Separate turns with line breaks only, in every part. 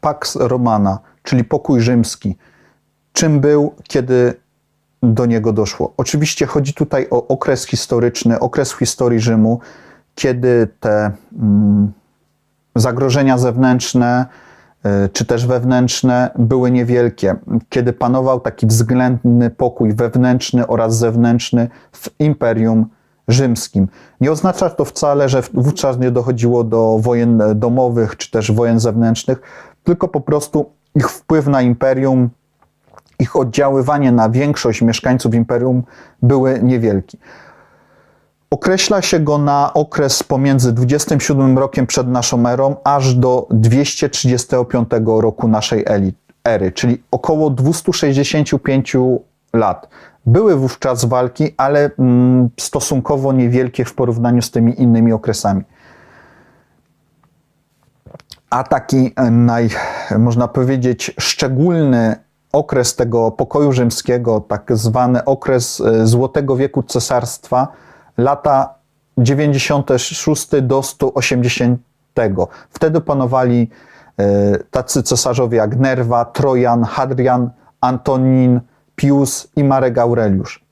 Pax Romana, czyli pokój rzymski, czym był, kiedy do niego doszło? Oczywiście chodzi tutaj o okres historyczny, okres historii Rzymu, kiedy te mm, zagrożenia zewnętrzne y, czy też wewnętrzne były niewielkie, kiedy panował taki względny pokój wewnętrzny oraz zewnętrzny w Imperium Rzymskim. Nie oznacza to wcale, że wówczas nie dochodziło do wojen domowych czy też wojen zewnętrznych, tylko po prostu ich wpływ na imperium, ich oddziaływanie na większość mieszkańców imperium były niewielki. Określa się go na okres pomiędzy 27 rokiem przed naszą erą, aż do 235 roku naszej ery, czyli około 265 lat. Były wówczas walki, ale mm, stosunkowo niewielkie w porównaniu z tymi innymi okresami. A taki e, naj, można powiedzieć, szczególny okres tego pokoju rzymskiego, tak zwany okres e, Złotego Wieku Cesarstwa, lata 96 do 180. Wtedy panowali e, tacy cesarzowie jak Nerwa, Trojan, Hadrian, Antonin, Pius i Marek Aureliusz.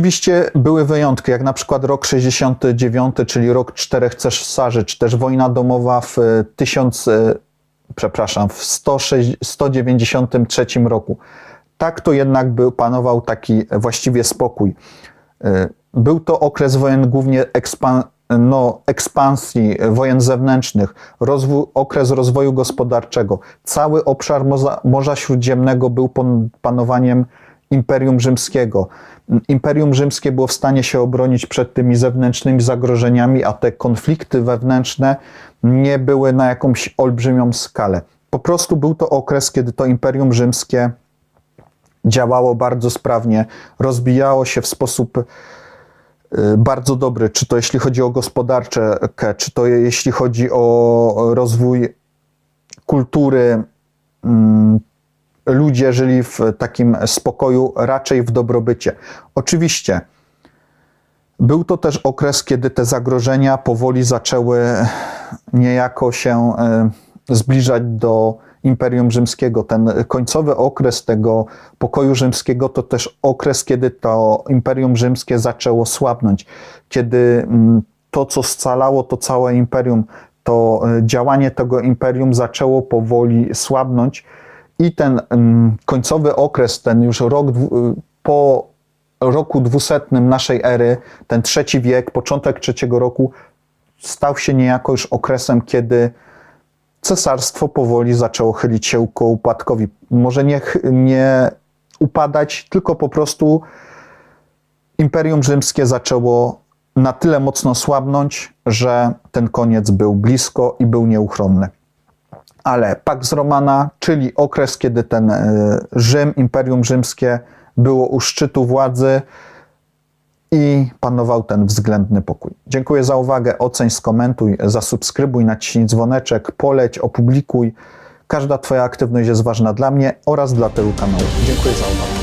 Oczywiście były wyjątki, jak na przykład rok 69, czyli rok czterech cesarzy, czy też wojna domowa w 1000, e, przepraszam, w 106 193 roku. Tak to jednak był, panował taki właściwie spokój. E, Był to okres wojen głównie ekspan, no, ekspansji, wojen zewnętrznych, okres rozwoju gospodarczego. Cały obszar Morza, Morza Śródziemnego był pod panowaniem Imperium Rzymskiego. Imperium Rzymskie było w stanie się obronić przed tymi zewnętrznymi zagrożeniami, a te konflikty wewnętrzne nie były na jakąś olbrzymią skalę. Po prostu był to okres, kiedy to Imperium Rzymskie działało bardzo sprawnie, rozwijało się w sposób y, bardzo dobry, czy to jeśli chodzi o gospodarcze, czy to jeśli chodzi o rozwój kultury. Ludzie żyli w takim spokoju, raczej w dobrobycie. Oczywiście był to też okres, kiedy te zagrożenia powoli zaczęły niejako się e, zbliżać do Imperium Rzymskiego. Ten końcowy okres tego pokoju rzymskiego to też okres, kiedy to Imperium Rzymskie zaczęło słabnąć, kiedy mm, to, co scalało to całe imperium, to e, działanie tego imperium zaczęło powoli słabnąć i ten mm, końcowy okres, ten już rok dwu- po roku dwusetnym naszej ery, ten trzeci wiek, początek trzeciego roku, stał się niejako już okresem, kiedy cesarstwo powoli zaczęło chylić się ku upadkowi. Może nie, nie upadać, tylko po prostu Imperium Rzymskie zaczęło na tyle mocno słabnąć, że ten koniec był blisko i był nieuchronny. Ale Pax Romana, czyli okres, kiedy ten e, Rzym, Imperium Rzymskie było u szczytu władzy i panował ten względny pokój. Dziękuję za uwagę, oceń, skomentuj, zasubskrybuj, naciśnij dzwoneczek, poleć, opublikuj. Każda Twoja aktywność jest ważna dla mnie oraz dla tego kanału. Dziękuję za uwagę.